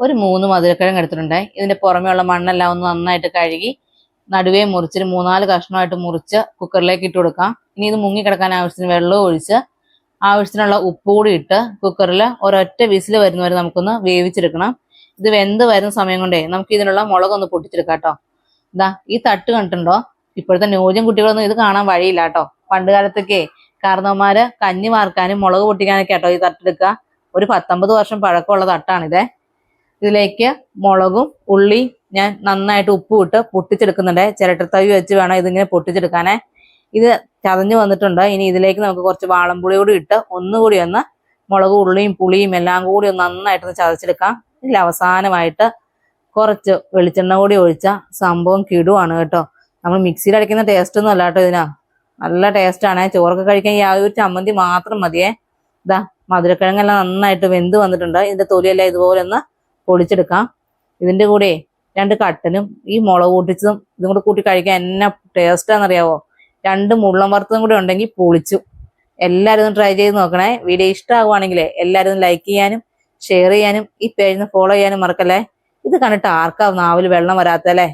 ഒരു മൂന്ന് മധുരക്കിഴങ്ങ് എടുത്തിട്ടുണ്ടായി ഇതിന്റെ പുറമേയുള്ള മണ്ണെല്ലാം ഒന്ന് നന്നായിട്ട് കഴുകി നടുവേ മുറിച്ചിട്ട് മൂന്നാൽ കഷ്ണമായിട്ട് മുറിച്ച് കുക്കറിലേക്ക് ഇട്ട് കൊടുക്കാം. ഇനി ഇത് മുങ്ങി കിടക്കാൻ ആവശ്യത്തിന് വെള്ളവും ഒഴിച്ച് ആവശ്യത്തിനുള്ള ഉപ്പ് കൂടി ഇട്ട് കുക്കറിൽ ഒരൊറ്റ വിസിൽ വരുന്നവരെ നമുക്കൊന്ന് വേവിച്ചെടുക്കണം. ഇത് വെന്ത് വരുന്ന സമയം കൊണ്ടേ നമുക്ക് ഇതിനുള്ള മുളകൊന്ന് പൊട്ടിച്ചെടുക്കാം കേട്ടോ. ഇതാ ഈ തട്ട് കണ്ടിട്ടുണ്ടോ? ഇപ്പോഴത്തെ ന്യൂജൻ കുട്ടികളൊന്നും ഇത് കാണാൻ വഴിയില്ല കേട്ടോ. പണ്ട് കാലത്തൊക്കെ കാരണവന്മാര് കഞ്ഞി വാർക്കാനും മുളക് പൊട്ടിക്കാനൊക്കെ കേട്ടോ ഈ തട്ടെടുക്കുക. ഒരു പത്തൊമ്പത് വർഷം പഴക്കമുള്ള തട്ടാണിതേ. ഇതിലേക്ക് മുളകും ഉള്ളി ഞാൻ നന്നായിട്ട് ഉപ്പ് ഇട്ട് പൊട്ടിച്ചെടുക്കുന്നുണ്ട് ചിരട്ടത്തവി വെച്ച് വേണം ഇതിങ്ങനെ പൊട്ടിച്ചെടുക്കാനേ. ഇത് ചതഞ്ഞു വന്നിട്ടുണ്ട്. ഇനി ഇതിലേക്ക് നമുക്ക് കുറച്ച് വാളംപുളി കൂടി ഇട്ട് ഒന്നുകൂടി ഒന്ന് മുളകും ഉള്ളിയും പുളിയും എല്ലാം കൂടി ഒന്ന് നന്നായിട്ടൊന്ന് ചതച്ചെടുക്കാം. ഇതിൽ അവസാനമായിട്ട് കുറച്ച് വെളിച്ചെണ്ണ കൂടി ഒഴിച്ച സംഭവം കിടുവാണ് കേട്ടോ. നമ്മൾ മിക്സിയിൽ അടിക്കുന്ന ടേസ്റ്റ് ഒന്നും അല്ല കേട്ടോ ഇതിനാ. നല്ല ടേസ്റ്റ് ആണ്. ചോറൊക്കെ കഴിക്കാൻ ഈ ഒരു ചമ്മന്തി മാത്രം മതിയേ. ഇതാ മധുരക്കിഴങ്ങെല്ലാം നന്നായിട്ട് വെന്ത് വന്നിട്ടുണ്ട്. ഇതിന്റെ തൊലിയെല്ലാം ഇതുപോലെ ഒന്ന് പൊളിച്ചെടുക്കാം ഇതിന്റെ കൂടെ രണ്ട് കട്ടനും ഈ മുളക് കൂട്ടിച്ചതും ഇതും കൂടെ കൂട്ടി കഴിക്കാൻ എന്നാ ടേസ്റ്റാന്നറിയാവോ രണ്ട് മുള്ളം വറുത്തതും കൂടെ ഉണ്ടെങ്കിൽ പൊളിച്ചു. എല്ലാവരും ട്രൈ ചെയ്ത് നോക്കണേ. വീഡിയോ ഇഷ്ടമാകുവാണെങ്കിൽ എല്ലാവരും ലൈക്ക് ചെയ്യാനും ഷെയർ ചെയ്യാനും ഈ പേജിന് ഫോളോ ചെയ്യാനും മറക്കല്ലേ? ഇത് കണ്ടിട്ട് ആർക്കാ നാവിൽ വെള്ളം വരാത്തല്ലേ